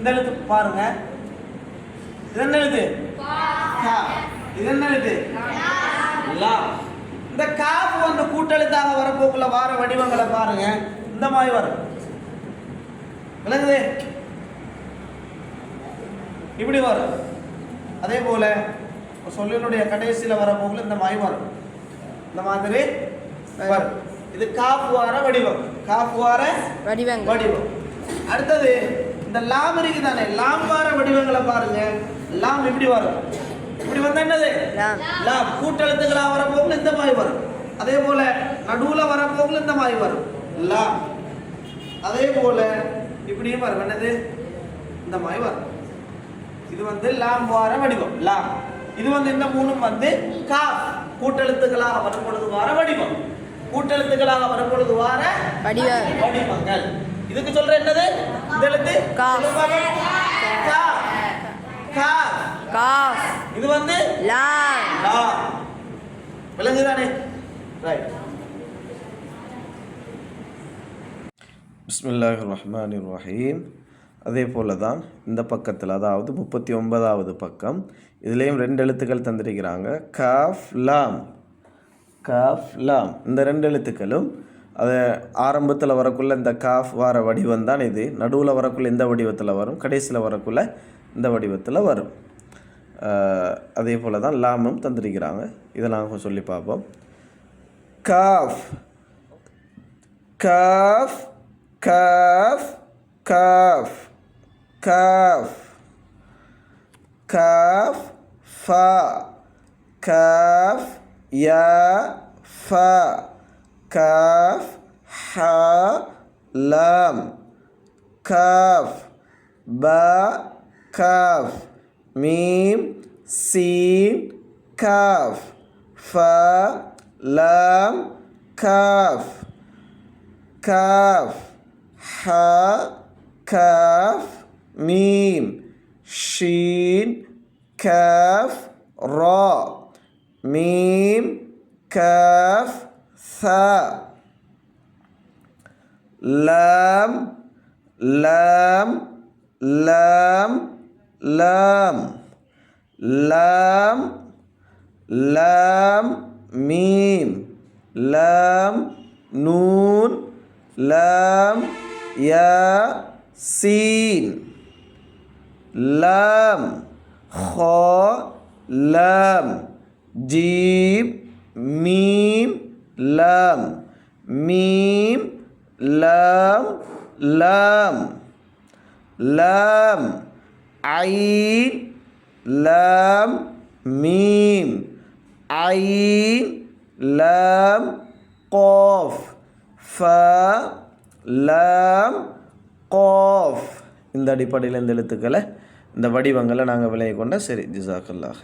இந்த எழுத்து பாருங்க. இது என்ன எழுத்து. இது என்ன எழுத்து? லா. இந்த காஃப் வந்து கூட்டெழுத்தாக வரப்போக்குள்ள வார வடிவங்களை பாருங்க. இந்த மாதிரி வரும். விளங்குது? இப்படி வரும். அதே போல சொல்லினுடைய கடைசியில் வரப்போக்குள்ள இந்த மாதிரி வரும். இந்த மாதிரி வரும். இது காஃப் வார வடிவம். காஃப் வார வடிவங்கள். வடிவம். அடுத்தது இந்த லாம் இருக்கு தானே லாம் வார வடிவங்களை பாருங்க. லாம் இப்படி வரும்? இப்படி வந்தா என்னது? லாம். கூட்டெழுத்துக்களா வரப்போகுள்ள இந்த மாதிரி வரும். அதே போல நடுவுல வரப்போகுள்ள இந்த மாதிரி வரும். லாம். அதே போல இப்படியும் வரும். என்னது? இந்த மாதிரி வரும். இது வந்து லாம் வார வடிவம். லாம். இது வந்து இந்த மூணும் வந்து காஃப். கூட்டெழுத்துக்களாக வரும் பொழுது வார வடிவம். கூட்டெழுத்துக்களாக வரும் பொழுது வார வடிவ வடிவங்கள். இதுக்கு சொல்ற என்னது? இந்த எழுத்து? இது வந்து? லா. விளங்குதானே ரைட் பிஸ்மில்லாஹ் ரஹ்மான் ரஹீம் அதே போல தான் இந்த பக்கத்தில் அதாவது முப்பத்தி ஒன்பதாவது பக்கம் இதுலேயும் ரெண்டு எழுத்துக்கள் தந்திருக்கிறாங்க. காஃப் லாம். காஃப் லாம். இந்த ரெண்டு எழுத்துக்களும் அது ஆரம்பத்தில் வரக்குள்ள இந்த காஃப் வார வடிவம் தான் இது. நடுவில் வரக்குள்ள இந்த வடிவத்தில் வரும். கடைசியில் வரக்குள்ள இந்த வடிவத்தில் வரும். அதே போல் தான் லாமும் தந்திருக்கிறாங்க. இதெல்லாம் சொல்லி பார்ப்போம். காஃப். காஃப். காஃப். காஃப். காஃப். காஃப். ஃபா. காஃப். யா. ஃபா. كاف حا لام. كاف. با كاف. ميم سين كاف. فا لام كاف. كاف. حاء كاف. ميم شين كاف. راء. ميم كاف. সা, লাম লাম লাম লাম লাম লাম, মিম, লাম, নুন, লাম, ইয়া, সিন, লাম, খ, লাম জিম মিম லம் மீம் லம் லம் லம் ஐன் லம் மீம் ஐன் லம் கோஃப் ஃப லம் கோஃப் இந்த அடிப்படையில் இந்த எழுத்துக்களை இந்த வடிவங்களை நாங்கள் விளைய கொண்ட சரி. ஜிசாக்கல்லாக